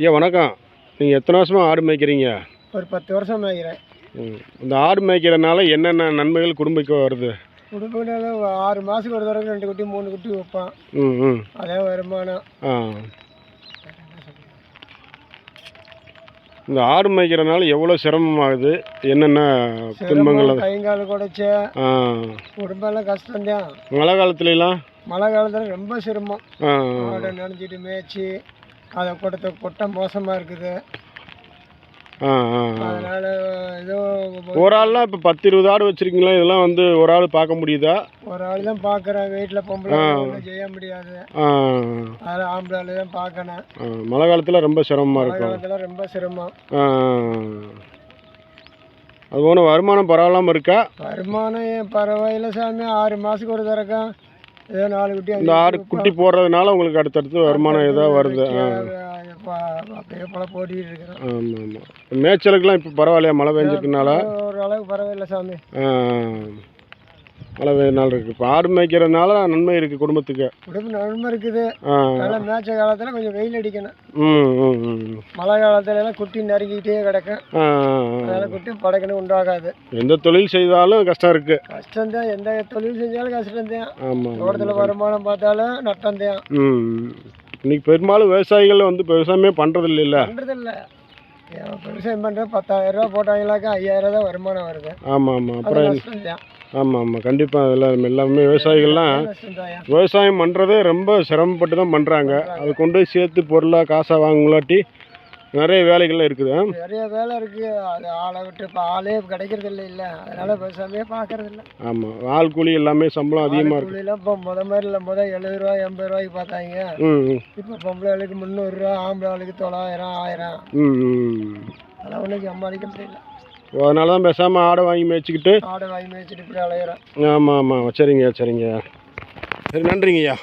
ஐயா வணக்கம். நீங்கள் எத்தனை வருஷமாக ஆடு மேய்க்கிறீங்க? ஒரு பத்து வருஷம் மேய்க்கிறேன். இந்த ஆடு மேய்க்கிறனால என்னென்ன நன்மைகள் குடும்பத்துக்கு வருது? குடும்பத்தில் ஆறு மாதத்துக்கு ஒரு தடவை ரெண்டு குட்டி மூணு குட்டி வைப்பான். ம் ம். அதே வருமானம். ஆ. இந்த ஆடு மேய்க்கிறனால எவ்வளோ சிரமமாகுது? என்னென்ன துன்பங்கள் கைங்கால் குடைச்ச. குடும்பம்லாம் கஷ்டம்தான். மழை காலத்துலலாம்? மழை காலத்தில் ரொம்ப சிரமம். ஆ. மாடை நினைச்சிட்டு மேய்ச்சி. அதை கொடுத்த கொட்டை மோசமாக இருக்குது. ஆ ஆ ஆ. அதனால் ஏதோ ஒரு ஆள்லாம் இப்போ பத்து இருபது ஆடு வச்சுருக்கீங்களா? இதெல்லாம் வந்து ஒரு ஆள் பார்க்க முடியுதா? ஒரு ஆள் தான் பார்க்குறேன். வீட்டில் பொம்பளை ஒன்றும் செய்ய முடியாது. ஆ. அதில் ஆம்பளை ஆளு தான் பார்க்கணும். ஆ. மழை காலத்தில் ரொம்ப சிரமமாக இருக்கும். காலத்தில் ரொம்ப சிரமம். ஆ அது ஒன்றும் வருமானம் பரவாயில்லாமல் இருக்கா? வருமானம் ஏன் பரவாயில்ல சாமி. ஆறு மாதத்துக்கு ஒரு தரக்கா ஏதோ நாலு குட்டி இந்த ஆடு குட்டி போடுறதுனால உங்களுக்கு அடுத்தடுத்து வருமானம் ஏதோ வருது. ஆ அப்படியே பல போட்டிட்டு இருக்கிறோம். ஆமாம். ஆமாம் மேய்ச்சலுக்குலாம் இப்போ பரவாயில்லையா? மழை பெஞ்சிருக்கனால? ஓரளவுக்கு பரவாயில்ல சாமி. மழை பெய்யனால இருக்குது இப்போ ஆடு மேய்க்கிறதுனால நன்மை இருக்குது குடும்பத்துக்கு. உடம்பு நன்மை இருக்குது. ஆ. நல்லா மேய்ச்ச காலத்தில் கொஞ்சம் வெயில் அடிக்கணும். ம் ம் ம் மழை காலத்துல எல்லாம் குட்டி நறுக்கிட்டே கிடக்கும். ஆ அதனால குட்டி படக்குன்னு உண்டாகாது. எந்த தொழில் செய்தாலும் கஷ்டம் இருக்குது கஷ்டம்தான். எந்த தொழில் செஞ்சாலும் கஷ்டம்தான். ஆமாம் தோட்டத்தில் வருமானம் பார்த்தாலும் நட்டம்தான். ம் இன்னைக்கு பெரும்பாலும் விவசாயிகள் வந்து இப்போ விவசாயமே பண்ணுறது இல்லைல்ல பண்ணுறதில்ல விவசாயம் பண்ணுற பத்தாயிரம் ரூபா போட்டாங்களாக்கா ஐயாயிரம் தான் வருமானம் வருது. ஆமாம் ஆமாம் அது அப்புறம் நஷ்டம்தான் ஆமாம் ஆமாம் கண்டிப்பாக எல்லாம் எல்லாமே விவசாயிகள்லாம் விவசாயம் பண்ணுறதே ரொம்ப சிரமப்பட்டு தான் பண்ணுறாங்க அதை கொண்டு போய் சேர்த்து பொருளாக காசாக வாங்கலாட்டி நிறைய வேலைகள்லாம் இருக்குது? நிறைய வேலை இருக்கு. அது ஆளை விட்டு இப்போ ஆளே கிடைக்கிறது இல்லை. இல்லை அதனால விவசாயமே பார்க்கறது இல்லை ஆமாம் ஆள் கூலி எல்லாமே சம்பளம் அதிகமாக இருக்குது இப்போ முத மாதிரி இல்லை. முத எழுபது ரூபா எண்பது ரூபாய்க்கு பார்த்தாங்க. இப்போ பொம்பளை ஆளுக்கு முந்நூறுரூவா ஆம்பளை ஆளுக்கு தொள்ளாயிரம் ஆயிரம். ம் அதெல்லாம் ஒன்றும் சமாளிக்க முடியல. அதனால தான் பேசாமல் ஆடை வாங்கி மேய்ச்சிக்கிட்டு ஆடை வாங்கி மேய்ச்சிட்டு இப்படி அலையிறோம் ஆமாம் ஆமாம் சரிங்க சரிங்க. சரி நன்றிங்கய்யா.